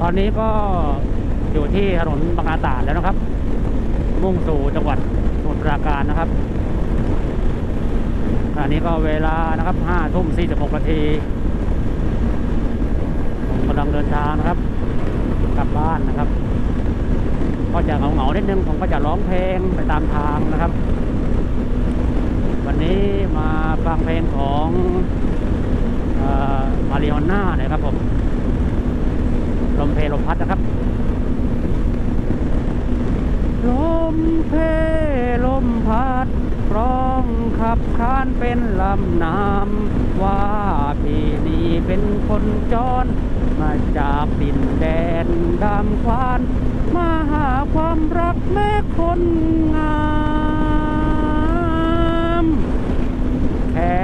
ตอนนี้ก็อยู่ที่ถนนบางนาตราดแล้วนะครับ มุ่งสู่จังหวัดสมุทรปราการนะครับขณะนี้ก็เวลานะครับ5ทุ่ม46นาทีผมกำลังเดินทางนะครับ กลับบ้านนะครับ ก็จะเหงาๆนิดนึงผมก็จะร้องเพลงไปตามทางนะครับ วันนี้มาฟังเพลงของมาริโอน่าน่ยครับผม ลมเพลลมพัดนะครับ ลมเพลมพัดร้องขับคานเป็นลำน้ำว่าพี่นี่เป็นคนจร มาจากดินแดนดำควาน มาหาความรักแม่คนงามแค่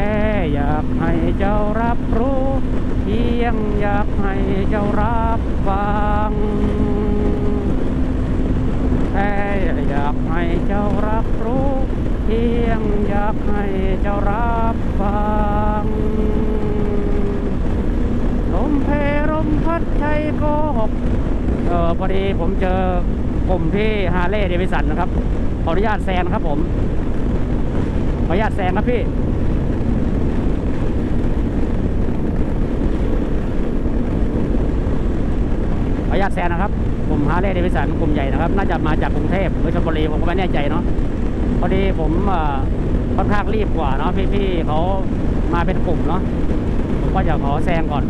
อยากให้เจ้ารับรู้ ยงอยากให้เจ้ารับฟังแค่อยากให้เจ้ารับรู้เพียงอยากให้เจ้ารับฟังลมเพลมพัดชัยโกหกเออพอดีผมเจอกลุ่มที่ฮาร์เลย์เดวิสันนะครับ ขออนุญาตแซงนครับผม ขออนุญาตแซงครับพี่ ขออนุญาต แซนนะครับกลุ่มฮาร์เลย์เดวิสันกลุ่มใหญ่นะครับ น่าจะมาจากกรุงเทพหรือชลบุรีผมก็ไม่แน่ใจเนาะพอดีผมค่อนข้างรีบกว่าเนาะพี่ๆเขามาเป็นกลุ่มเนาะผมก็จะขอแซงก่อน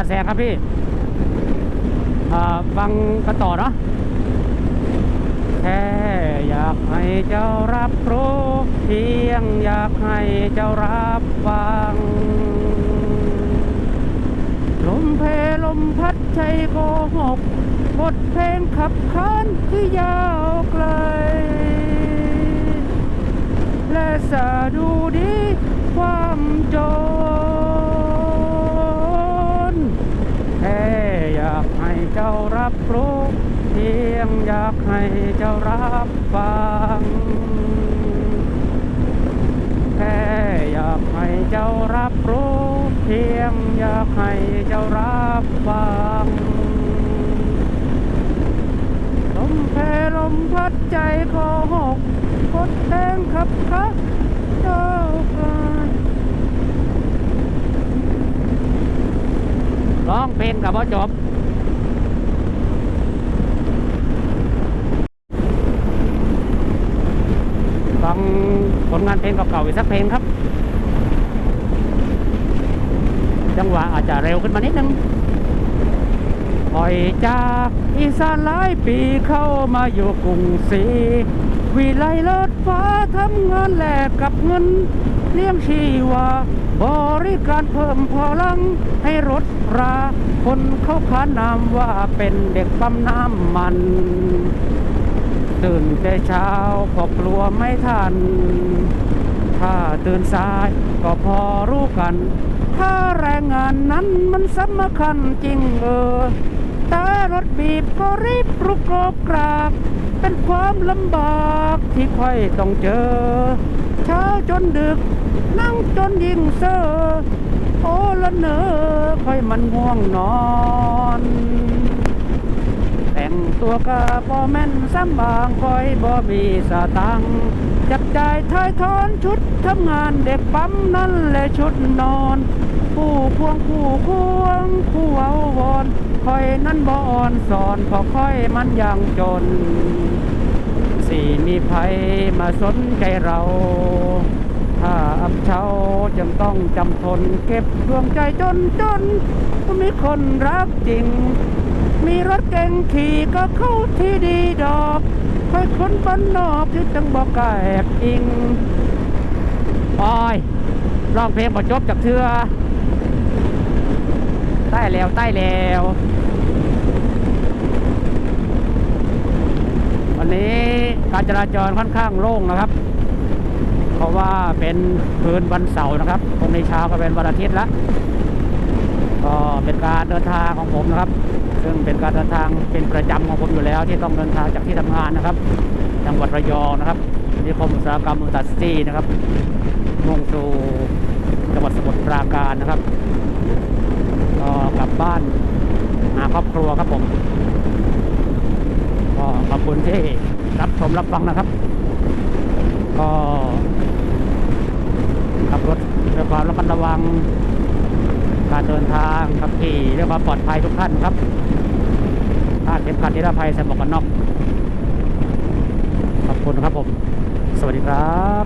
าแซงครับพี่ฟังกันต่อเนาะแค่อยากให้เจ้ารับรู้เพียงอยากให้เจ้ารับฟัง ลมเพลลมพัดใจโกหกบทเพลงขับขานที่ยาวไกล และสะดูดีความจน แค่อยากให้เจ้ารับรู้ เพี ยงอยากให้เจ้ารับฟัง แค่อยากให้เจ้ารับรู้เพียงอยากให้เจ้ารับฟัง ลมเพลลมพัดใจโกหกกดแดงขับคับเจ้ากายร้องเพลงกับพ่อจบ ฟังผ ลงานเพลงเก่าๆอีกสักเพลงครับ จังหวะอาจจะเร็วขึ้นมานิดนึงปล่อยจากอีสานหลายปีเข้ามาอยู่กรุงศรีวิไลเลิศฟ้าทำงานแลกกับเงิน เลี้ยงชีวาบริการเพิ่มพลังให้รถรา คนเขาขานนามว่าเป็นเด็กปั๊มน้ำมัน ตื่นแต่เช้าก็กลัวไม่ทัน ถ้าตื่นสายก็พอรู้กัน ถ้าแรงงานนั้นมันสำคัญจริงเออแต่รถบีบก็รีบรุกโกรบกราบ เป็นความลำบากที่ค่อยต้องเจอ เช้าจนดึก นั่งจนยิ่งเซอโอ้ละเนอค่อยมันง่วงนอน งตัวกะบ่แม่นซ้ำบางคอยบ่มีสตังจับจ่ายทายทอนชุดทำงานเด็กปั๊มนั่นแหละชุดนอน ผู้ควงผู้ควงผู้เอาวอนคอยนั้นบ่อ่อนสอนพอค่อยมันยังจน สี่มีภัยมาสนใจเราถ้าอับเช้าจึงต้องจำทนเก็บดวงใจจนจนก็มีคนรักจริง มีรถเก่งขี่ก็เข้าที่ดีดอกค่อยคนบ้านนอกที่จังบอกแกบอิงปอยร้องเพลงบอจบจากเทือใต้แล้วใต้แล้ว วันนี้การจราจรค่อนข้างโล่งนะครับ เพราะว่าเป็นคืนวันเสาร์นะครับพรุ่งนี้เช้าก็เป็นวันอาทิตย์และ ก็เป็นการเดินทางของผมนะครับ ซึ่งเป็นการเดินทางเป็นประจำของผมอยู่แล้ว ที่ต้องเดินทางจากที่ทำงานนะครับ จังหวัดระยองนะครับนิคมอุตสาหกรรมอุตสาหซีนะครับมุ่งสู่จังหวัดสมุทรปราการนะครับก็กลับบ้านหาครอบครัวครับผมก็ขอบคุณที่รับชมรับฟังนะครับ ก็ขับรถด้วยความระมัดระวัง การเดินทางขับขี่เรื่องความปลอดภัยทุกท่านครับคาดเข็มขัดนิรภัยใส่หมวกกันน็อกขอบคุณครับผม สวัสดีครับ